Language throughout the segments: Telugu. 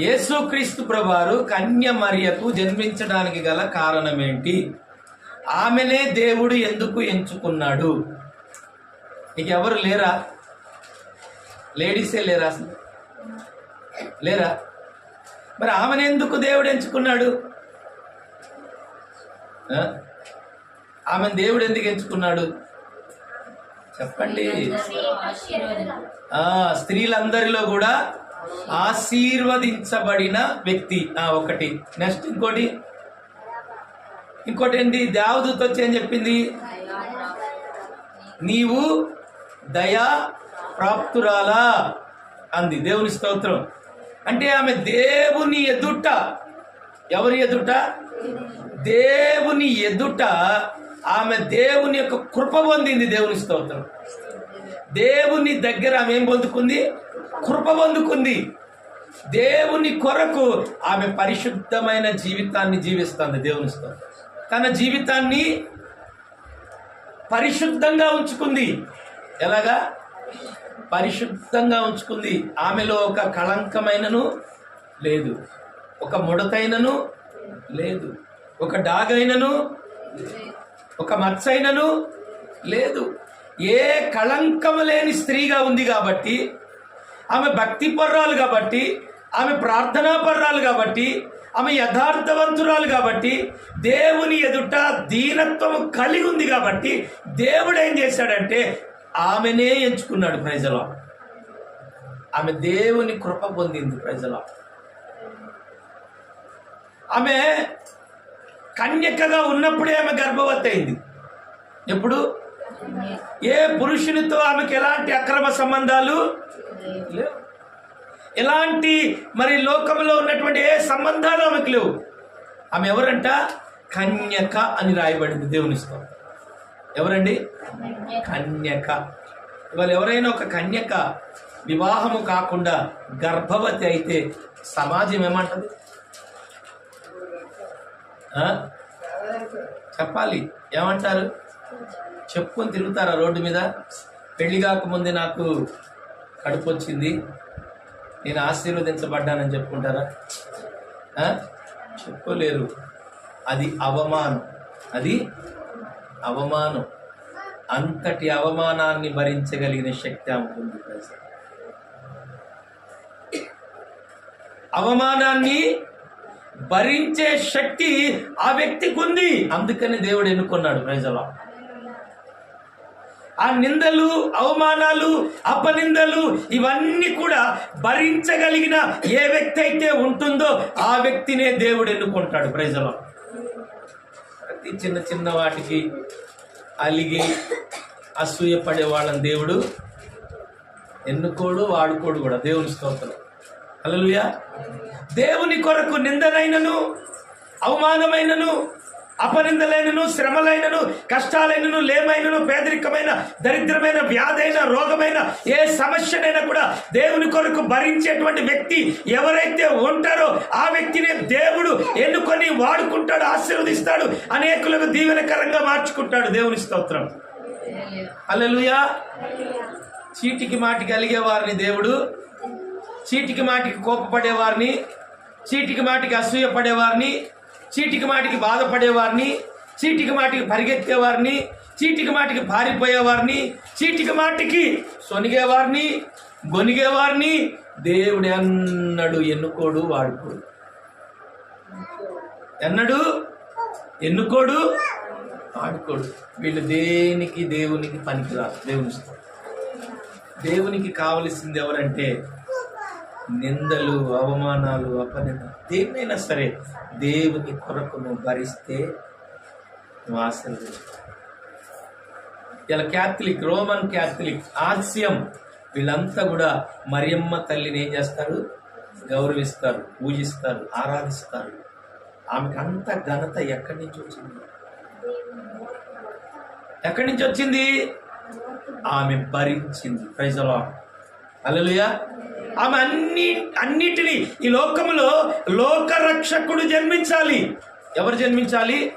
యేసుక్రీస్తు ప్రభువారు కన్య మరియకు జన్మించడానికి గల కారణం ఏంటి ఆమెనే దేవుడు ఎందుకు ఎంచుకున్నాడు? నీకెవరు ఎవరు లేరా? లేడీసే లేరా అసలు? లేరా? మరి ఆమెను ఎందుకు దేవుడు ఎంచుకున్నాడు? ఆమెను దేవుడు ఎందుకు ఎంచుకున్నాడు? చెప్పండి. స్త్రీలందరిలో కూడా ఆశీర్వదించబడిన వ్యక్తి. ఆ ఒకటి. నెక్స్ట్ ఇంకోటి. ఇంకోటి ఏంటి దేవదూత వచ్చి ఏం చెప్పింది? నీవు దయా ప్రాప్తురాలా అంది. దేవుని స్తోత్రం. అంటే ఆమె దేవుని ఎదుట ఎవరి ఎదుట? దేవుని ఎదుట ఆమె దేవుని యొక్క కృప పొందింది దేవుని స్తోత్రం. దేవుని దగ్గర ఆమె ఏం పొందుకుంది? కృప పొందుకుంది. దేవుని కొరకు ఆమె పరిశుద్ధమైన జీవితాన్ని జీవిస్తుంది దేవుని తన జీవితాన్ని పరిశుద్ధంగా ఉంచుకుంది. ఎలాగా? పరిశుద్ధంగా ఉంచుకుంది. ఆమెలో ఒక కళంకమైనను లేదు. ఒక ముడతైనను లేదు. ఒక డాగైనను ఒక మచ్చైనను లేదు. ఏ కళంకము లేని స్త్రీగా ఉంది కాబట్టి ఆమె భక్తి పర్రాలు కాబట్టి ఆమె ప్రార్థనా పర్రాలు కాబట్టి ఆమె యథార్థవంతురాలు కాబట్టి దేవుని ఎదుట దీనత్వం కలిగి ఉంది కాబట్టి దేవుడు ఏం చేశాడంటే ఆమెనే ఎంచుకున్నాడు ప్రజలో. ఆమె దేవుని కృప పొందింది ప్రజలో. ఆమె కన్యకగా ఉన్నప్పుడే ఆమె గర్భవతి అయింది. ఎప్పుడు? ఏ పురుషునితో ఆమెకు ఎలాంటి అక్రమ సంబంధాలు? లేవు. ఎలాంటి మరి లోకంలో ఉన్నటువంటి ఏ సంబంధాలు ఆమెకు లేవు. ఆమె ఎవరంట? కన్యక అని రాయబడింది దేవుని స్తోత్రం. ఎవరండి? కన్యక. ఇవాళ ఎవరైనా ఒక కన్యక వివాహము కాకుండా గర్భవతి అయితే సమాజం ఏమంటది? చెప్పాలి. ఏమంటారు? చెప్పుకొని తిరుగుతారా రోడ్డు మీద? పెళ్ళి కాకముందే నాకు కడుపు వచ్చింది నేను ఆశీర్వదించబడ్డానని చెప్పుకుంటారా? ఆ? చెప్పుకోలేరు అది అవమానం. అది అవమానం. అంతటి అవమానాన్ని భరించగలిగిన శక్తి ఆమెకు ఉంది అవమానాన్ని భరించే శక్తి ఆ వ్యక్తికి ఉంది. అందుకని దేవుడు ఎన్నుకున్నాడు ప్రజలో ఆ నిందలు అవమానాలు అపనిందలు ఇవన్నీ కూడా భరించగలిగిన ఏ వ్యక్తి అయితే ఉంటుందో ఆ వ్యక్తినే దేవుడు ఎన్నుకుంటాడు. ప్రజలో ప్రతి చిన్న చిన్న వాటికి అలిగి అసూయపడే వాళ్ళని దేవుడు ఎన్నుకోడు వాడుకోడు కూడా. దేవుని స్తోత్రం. అలలుయా దేవుని కొరకు నిందనైనను అవమానమైనను అపనిందలైనను శ్రమలైనను కష్టాలైనను లేమైనను పేదరికమైన దరిద్రమైన వ్యాధైన రోగమైన ఏ సమస్యనైనా కూడా దేవుని కొరకు భరించేటువంటి వ్యక్తి ఎవరైతే ఉంటారో ఆ వ్యక్తిని దేవుడు ఎన్నుకొని వాడుకుంటాడు ఆశీర్వదిస్తాడు అనేకులకు దీవెనకరంగా మార్చుకుంటాడు. దేవుని స్తోత్రం. హల్లెలూయా. చీటికి మాటికి అలిగే వారిని దేవుడు. చీటికి మాటికి కోపపడేవారిని. చీటికి మాటికి అసూయ పడేవారిని చీటికి మాటికి బాధపడేవారిని చీటికి మాటికి పరిగెత్తేవారిని చీటికి మాటికి పారిపోయేవారిని చీటికి మాటికి సొనిగేవారిని గొనిగేవారిని దేవుడు ఎన్నడు ఎన్నుకోడు వాడుకోడు. ఎన్నడు? ఎన్నుకోడు? వాడుకోడు. వీళ్ళు దేనికి దేవునికి పనికిరా దేవుని దేవునికి కావలసింది ఎవరంటే నిందలు అవమానాలు అపనింద దేన్నైనా సరే దేవుని కొరకు నువ్వు భరిస్తే నువ్వు ఆశీర్వదిస్తావు. ఇలా క్యాథలిక్ రోమన్ క్యాథలిక్ ఆస్యం వీళ్ళంతా కూడా మరియమ్మ తల్లిని ఏం చేస్తారు? గౌరవిస్తారు పూజిస్తారు ఆరాధిస్తారు. ఆమెకు అంత ఘనత ఎక్కడి నుంచి వచ్చింది? ఎక్కడి నుంచి వచ్చింది? ఆమె భరించింది. ప్రజలో అల్లెలుయా ఆమె అన్ని అన్నిటినీ ఈ లోకములో లోక రక్షకుడు జన్మించాలి. ఎవరు జన్మించాలి?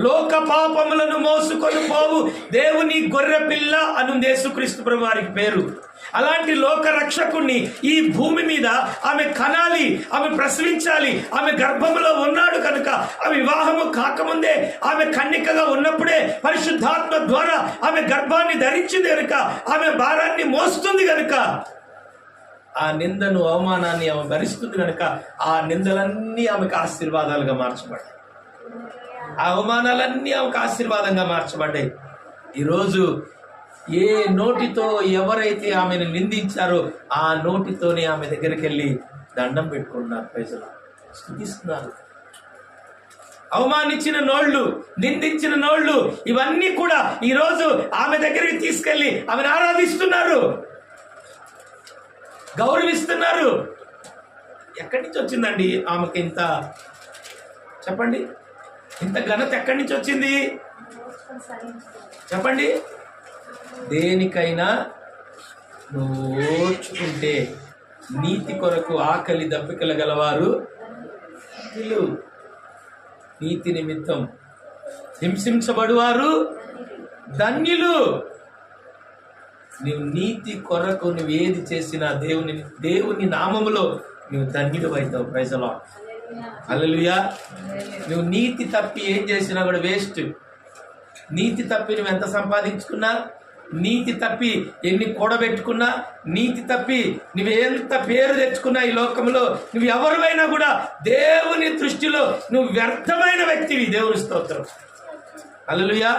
లోక పాపములను మోసుకొని పోవు. దేవుని గొర్రె పిల్ల అను యేసుక్రీస్తు ప్రభు వారికి పేరు. అలాంటి లోక రక్షకుణ్ణి ఈ భూమి మీద ఆమె కనాలి ఆమె ప్రసవించాలి. ఆమె గర్భంలో ఉన్నాడు కనుక ఆ వివాహము కాకముందే ఆమె కన్నికగా ఉన్నప్పుడే పరిశుద్ధాత్మ ద్వారా ఆమె గర్భాన్ని ధరించింది కనుక ఆమె భారాన్ని మోస్తుంది కనుక ఆ నిందను అవమానాన్ని ఆమె భరిస్తుంది కనుక ఆ నిందలన్నీ ఆమెకు ఆశీర్వాదాలుగా మార్చబడ్డాయి. ఆ అవమానాలన్నీ ఆమెకు ఆశీర్వాదంగా మార్చబడ్డాయి. ఈరోజు ఏ నోటితో ఎవరైతే ఆమెను నిందించారో ఆ నోటితోనే ఆమె దగ్గరికి వెళ్ళి దండం పెట్టుకుంటున్నారు ప్రజలు. స్థుతిస్తున్నారు అవమానించిన నోళ్ళు నిందించిన నోళ్ళు ఇవన్నీ కూడా ఈరోజు ఆమె దగ్గరికి తీసుకెళ్ళి ఆమెను ఆరాధిస్తున్నారు. గౌరవిస్తున్నారు. ఎక్కడి నుంచి వచ్చిందండి ఆమెకి ఇంత? చెప్పండి. ఇంత ఘనత ఎక్కడి నుంచి వచ్చింది? చెప్పండి. దేనికైనా నువ్వు ఓర్చుకుంటే నీతి కొరకు ఆకలి దప్పికలు గలవారు వీళ్ళు. నీతి నిమిత్తం హింసించబడువారు ధన్యులు. నీవు నీతి కొరకు నువ్వు ఏది చేసినా దేవుని దేవుని నామములో నువ్వు ధన్యుడు అవుతావు ప్రజలో అల్లెలుయా నువ్వు నీతి తప్పి ఏం చేసినా కూడా వేస్ట్ నీతి తప్పి నువ్వు ఎంత సంపాదించుకున్నా నీతి తప్పి ఎన్ని కూడబెట్టుకున్నా నీతి తప్పి నువ్వు ఎంత పేరు తెచ్చుకున్నా ఈ లోకంలో నువ్వు ఎవరివైనా కూడా దేవుని దృష్టిలో నువ్వు వ్యర్థమైన వ్యక్తివి. దేవుని స్తోత్రం. అల్లెలుయా